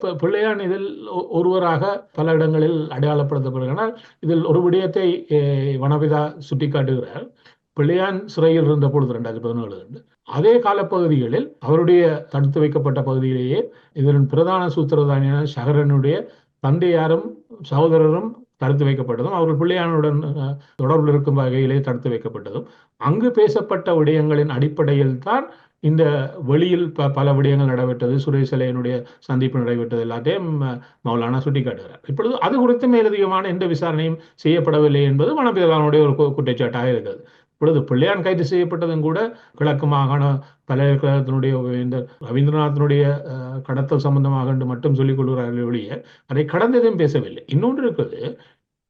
பிள்ளையான் இதில் ஒருவராக பல இடங்களில் அடையாளப்படுத்தப்படுகிறார். இதில் ஒரு விடயத்தை வனவிதா சுட்டிக்காட்டுகிறார். பிள்ளையான் சிறையில் இருந்த பொழுது ரெண்டாயிரத்தி பதினேழு ரெண்டு அதே காலப்பகுதிகளில் அவருடைய தடுத்து வைக்கப்பட்ட பகுதியிலேயே இதன் பிரதான சூத்திரதாரியான சகரனுடைய தந்தையாரும், சகோதரரும் தடுத்து வைக்கப்பட்டதும், அவர்கள் பிள்ளையானுடன் தொடர்பில் இருக்கும் வகையிலே தடுத்து வைக்கப்பட்டதும், அங்கு பேசப்பட்ட விடயங்களின் அடிப்படையில் தான் இந்த வெளியில் ப பல விடயங்கள் நடைபெற்றது. சுரேஷலையனுடைய சந்திப்பு நடைபெற்றது எல்லாத்தையும் மௌலானா சுட்டிக்காட்டுகிறார். இப்பொழுது அது குறித்து மேலதிகமான எந்த விசாரணையும் செய்யப்படவில்லை என்பது வனப்பிரதானுடைய ஒரு கு குற்றச்சாட்டாக இருக்கிறது. இப்பொழுது பிள்ளையான் கைது செய்யப்பட்டதும் கூட கிழக்கு மாகாண பல்கலைக்கழகத்தினுடைய இந்த ரவீந்திரநாத்தினுடைய கடத்தல் சம்பந்தமாக என்று மட்டும் சொல்லிக் கொள்கிறார்கள் ஒழிய, அதை கடந்ததையும் பேசவில்லை. இன்னொன்று இருக்கிறது.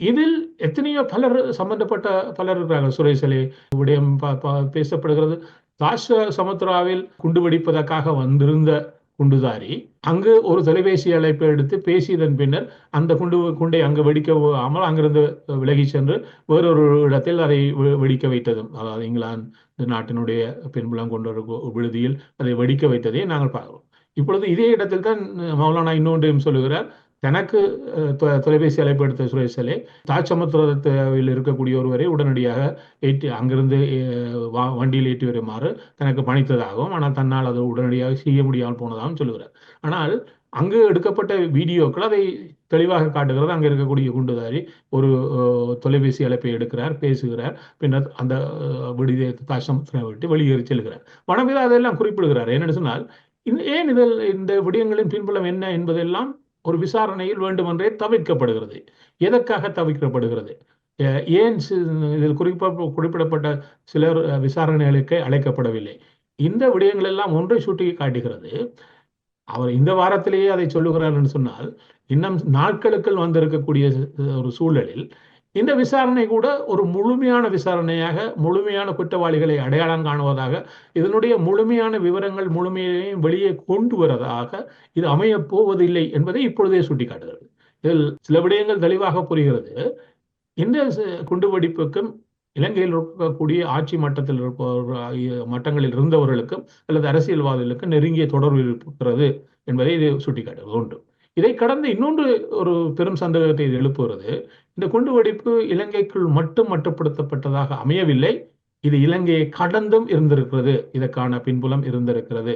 இதில் எத்தனையோ பலர் சம்பந்தப்பட்ட பலர் இருக்கிறார்கள். சுரேசலே விடயம் ப ப பேசப்படுகிறது. தாஷ சமுத்திராவில் குண்டு வெடிப்பதற்காக வந்திருந்த குண்டுதாரி, அங்கு ஒரு தொலைபேசி அழைப்பை எடுத்து பேசியதன் பின்னர், அந்த குண்டு குண்டை அங்கு வெடிக்க விடாமல் அங்கிருந்து விலகிச் சென்று வேறொரு இடத்தில் அதை வெ வெடிக்க வைத்ததும், அதாவது இங்கிலாந்து நாட்டினுடைய பின்புலம் கொண்ட ஒரு விடுதியில் அதை வெடிக்க வைத்ததை நாங்கள் பார்க்கிறோம். இப்பொழுது இதே இடத்தில் தான் மௌலானா இன்னொன்றையும் சொல்லுகிறார். தனக்கு தொ தொலைபேசி அழைப்பு எடுத்த சுரேஷலே தாஜ் இருக்கக்கூடிய ஒருவரை உடனடியாக ஏற்றி அங்கிருந்து வ வண்டியில் ஏற்றி வருமாறு தனக்கு பணித்ததாகவும், ஆனால் தன்னால் அதை உடனடியாக செய்ய முடியாமல் போனதாகவும் சொல்லுகிறார். ஆனால் அங்கு எடுக்கப்பட்ட வீடியோக்கள் அதை தெளிவாக காட்டுகிறது. அங்க இருக்கக்கூடிய குண்டுதாரி ஒரு தொலைபேசி அழைப்பை எடுக்கிறார், பேசுகிறார். பின்னர் அந்த விடுதியை தாஜ் விட்டு வெளியேறி செல்கிறார். வனவிதா அதெல்லாம் குறிப்பிடுகிறார். என்னென்னு சொன்னால், ஏன் இதில் இந்த விடயங்களின் பின்புலம் என்ன என்பதெல்லாம் ஒரு விசாரணையில் வேண்டுமென்றே தவிர்க்கப்படுகிறது. எதற்காக தவிர்க்கப்படுகிறது? ஏன் இதில் குறிப்பா குறிப்பிடப்பட்ட சிலர் விசாரணைகளுக்கு அழைக்கப்படவில்லை? இந்த விடயங்கள் எல்லாம் ஒன்றை சுட்டி காட்டுகிறது. அவர் இந்த வாரத்திலேயே அதை சொல்லுகிறார் என்று சொன்னால், இன்னும் நாட்களுக்குள் வந்திருக்கக்கூடிய ஒரு சூழலில், இந்த விசாரணை கூட ஒரு முழுமையான விசாரணையாக, முழுமையான குற்றவாளிகளை அடையாளம் காணுவதாக, இதனுடைய முழுமையான விவரங்கள் முழுமையையும் வெளியே கொண்டு வருவதாக இது அமையப் போவதில்லை என்பதை இப்பொழுதே சுட்டிக்காட்டுகிறது. இதில் சில விடயங்கள் தெளிவாக புரிகிறது. இந்த குண்டுவெடிப்புக்கும் இலங்கையில் இருக்கக்கூடிய ஆட்சி மட்டத்தில் இருப்பவர் மட்டங்களில் இருந்தவர்களுக்கும் அல்லது அரசியல்வாதிகளுக்கும் நெருங்கிய தொடர்பு இருக்கிறது என்பதை இது சுட்டிக்காட்டுகிறது ஒன்று. இதை கடந்து இன்னொன்று ஒரு பெரும் சந்தேகத்தை இது எழுப்புகிறது. இந்த குண்டுவெடிப்பு இலங்கைக்குள் மட்டும் மட்டுப்படுத்தப்பட்டதாக அமையவில்லை. இது இலங்கையை கடந்தும் இருந்திருக்கிறது. இதற்கான பின்புலம் இருந்திருக்கிறது.